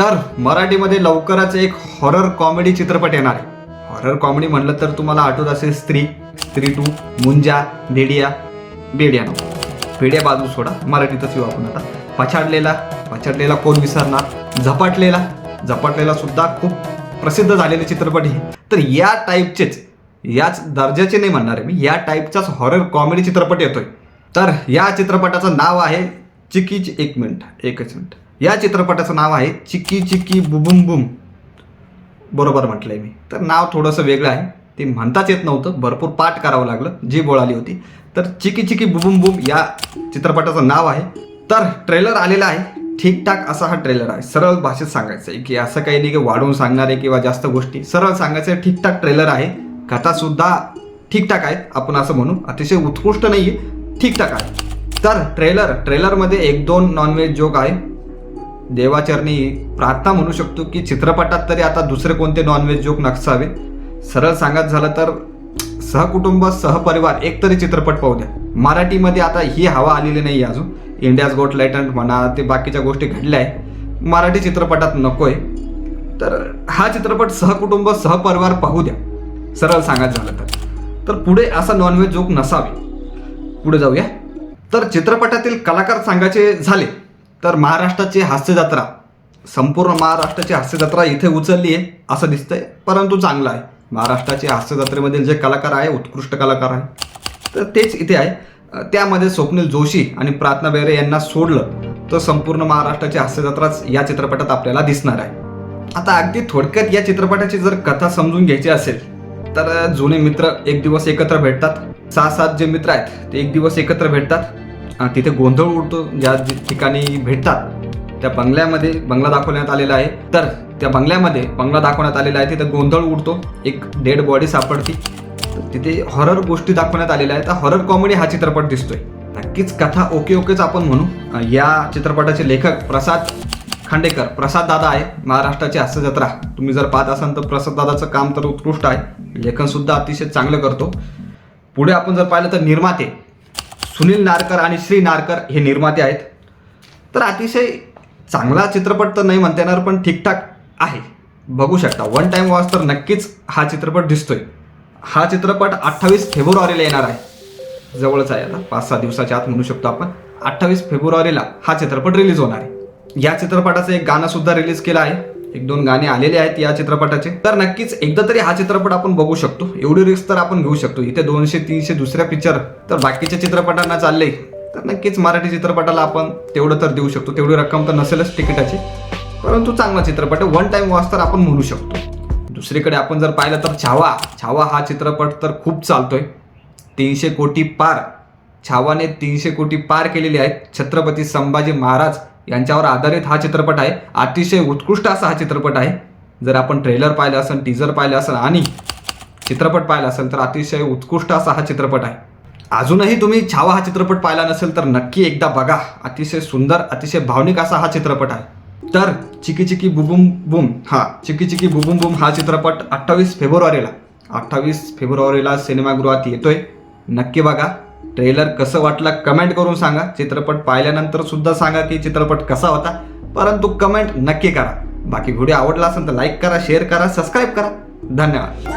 तर मराठीमध्ये लवकरच एक हॉरर कॉमेडी चित्रपट येणार आहे. हॉरर कॉमेडी म्हणलं तर तुम्हाला आठवत असेल स्त्री स्त्री टू मुंजा भेडिया बेडिया नको भेड्या बाजू सोडा मराठीतच येऊ आपण आता. पछाडलेला पछाडलेला कोण विसरणार? झपाटलेला झपाटलेला सुद्धा खूप प्रसिद्ध झालेले चित्रपट हे. तर या टाईपचेच याच दर्जाचे नाही म्हणणार आहे मी या टाईपचाच हॉरर कॉमेडी चित्रपट येतोय. तर या चित्रपटाचं नाव आहे चिकीच एक मिनिट एकच मिनिट. या चित्रपटाचं नाव आहे चिकी चिकी बुबुम बुम. बरोबर म्हटलंय मी. तर नाव थोडंसं वेगळं आहे. ते म्हणताच येत नव्हतं. भरपूर पाठ करावं लागलं. जी बोळाली होती. तर चिकी चिकी बुबुम बुम या चित्रपटाचं नाव आहे. तर ट्रेलर आलेला आहे. ठीकठाक असा हा ट्रेलर आहे. सरळ भाषेत सांगायचं आहे की असं काही नाही की वाढवून सांगणारे किंवा जास्त गोष्टी. सरळ सांगायचं आहे ठीकठाक ट्रेलर आहे. कथासुद्धा ठीकठाक आहेत. आपण असं म्हणू. अतिशय उत्कृष्ट नाही आहे ठीकठाक आहे. तर ट्रेलर ट्रेलरमध्ये एक दोन नॉनव्हेज जोक आहे. देवाचरणी प्रार्थना म्हणू शकतो की चित्रपटात तरी आता दुसरे कोणते नॉनव्हेज जोक नसावे सरळ सांगत झालं तर सहकुटुंब सहपरिवार एक तरी चित्रपट पाहू द्या. मराठीमध्ये आता ही हवा आलेली नाही अजून. इंडियाज गोट लायटंट म्हणा ते बाकीच्या गोष्टी घडल्या आहे मराठी चित्रपटात नको आहे तर हा चित्रपट सहकुटुंब सहपरिवार पाहू द्या. सरळ सांगत झालं तर. तर पुढे असा नॉनव्हेज जोक नसावे. पुढे जाऊया. तर चित्रपटातील कलाकार सांगायचे झाले. तर महाराष्ट्राची हास्यजत्रा संपूर्ण महाराष्ट्राची हास्यजत्रा इथे उचलली आहे असं दिसतंय परंतु चांगलं आहे. महाराष्ट्राची हास्यजत्रेमधील जे कलाकार आहे उत्कृष्ट कलाकार आहे तर तेच इथे आहे. त्यामध्ये स्वप्नील जोशी आणि प्रार्थना बेरे यांना सोडलं तर संपूर्ण महाराष्ट्राची हास्यजत्राच या चित्रपटात आपल्याला दिसणार आहे. आता अगदी थोडक्यात या चित्रपटाची जर कथा समजून घ्यायची असेल तर जुने मित्र एक दिवस एकत्र भेटतात. सहा सात जे मित्र आहेत ते एक दिवस एकत्र भेटतात. तिथे गोंधळ उडतो. ज्या ठिकाणी भेटतात त्या बंगल्यामध्ये बंगला दाखवण्यात आलेला आहे. तर त्या बंगल्यामध्ये बंगला दाखवण्यात आलेला आहे तिथे गोंधळ उडतो. एक डेड बॉडी सापडती. तिथे हॉरर गोष्टी दाखवण्यात आलेल्या आहेत. तर हॉरर कॉमेडी हा चित्रपट दिसतोय. नक्कीच कथा ओके ओकेच आपण म्हणू. या चित्रपटाचे लेखक प्रसाद खांडेकर प्रसाद दादा आहे महाराष्ट्राची हास्य जत्रा तुम्ही जर पाहत असाल तर प्रसाद दादाचं काम तर उत्कृष्ट आहे. लेखनसुद्धा अतिशय चांगलं करतो. पुढे आपण जर पाहिलं तर निर्माते सुनील नारकर आणि श्री नारकर हे निर्माते आहेत. तर अतिशय चांगला चित्रपट तर नाही म्हणता येणार पण ठीकठाक आहे. बघू शकता वन टाइम वॉच तर नक्कीच हा चित्रपट दिसतोय. हा चित्रपट अठ्ठावीस फेब्रुवारीला येणार आहे. जवळच आहे आता पाच सहा दिवसाच्या आत म्हणू शकतो आपण. अठ्ठावीस फेब्रुवारीला हा चित्रपट रिलीज होणार आहे. या चित्रपटाचं एक गाणं सुद्धा रिलीज केलं आहे. एक दोन गाणे आलेले आहेत या चित्रपटाचे. तर नक्कीच एकदा तरी हा चित्रपट आपण बघू शकतो. एवढी रिस्क तर आपण घेऊ शकतो. इथे दोनशे तीनशे दुसऱ्या पिक्चर तर बाकीच्या चित्रपटांना चालले तर नक्कीच मराठी चित्रपटाला आपण तेवढं तर देऊ शकतो. तेवढी रक्कम तर नसेलच तिकिटाची. परंतु चांगला चित्रपट आहे. वन टाइम वॉच तर आपण म्हणू शकतो. दुसरीकडे आपण जर पाहिलं तर छावा. छावा हा चित्रपट तर खूप चालतोय. तीनशे कोटी पार. छावाने तीनशे कोटी पार केलेले आहेत छत्रपती संभाजी महाराज. यांच्यावर आधारित हा चित्रपट आहे. अतिशय उत्कृष्ट असा हा चित्रपट आहे. जर आपण ट्रेलर पाहिलं असेल टीजर पाहिलं असेल आणि चित्रपट पाहिला असेल तर अतिशय उत्कृष्ट असा हा चित्रपट आहे. अजूनही तुम्ही छावा हा चित्रपट पाहिला नसेल तर नक्की एकदा बघा. अतिशय सुंदर अतिशय भावनिक असा हा चित्रपट आहे. तर चिकी चिकी बुबुम बुम हा चिकी चिकी बुबुम बुम हा चित्रपट अठ्ठावीस फेब्रुवारीला अठ्ठावीस फेब्रुवारीला सिनेमागृहात येतोय. नक्की बघा. ट्रेलर कसं वाटलं कमेंट करून सांगा. चित्रपट पाहिल्यानंतर सुद्धा सांगा की चित्रपट कसा होता. परंतु कमेंट नक्की करा. बाकी व्हिडिओ आवडला असेल तर लाईक करा शेअर करा सबस्क्राईब करा. धन्यवाद.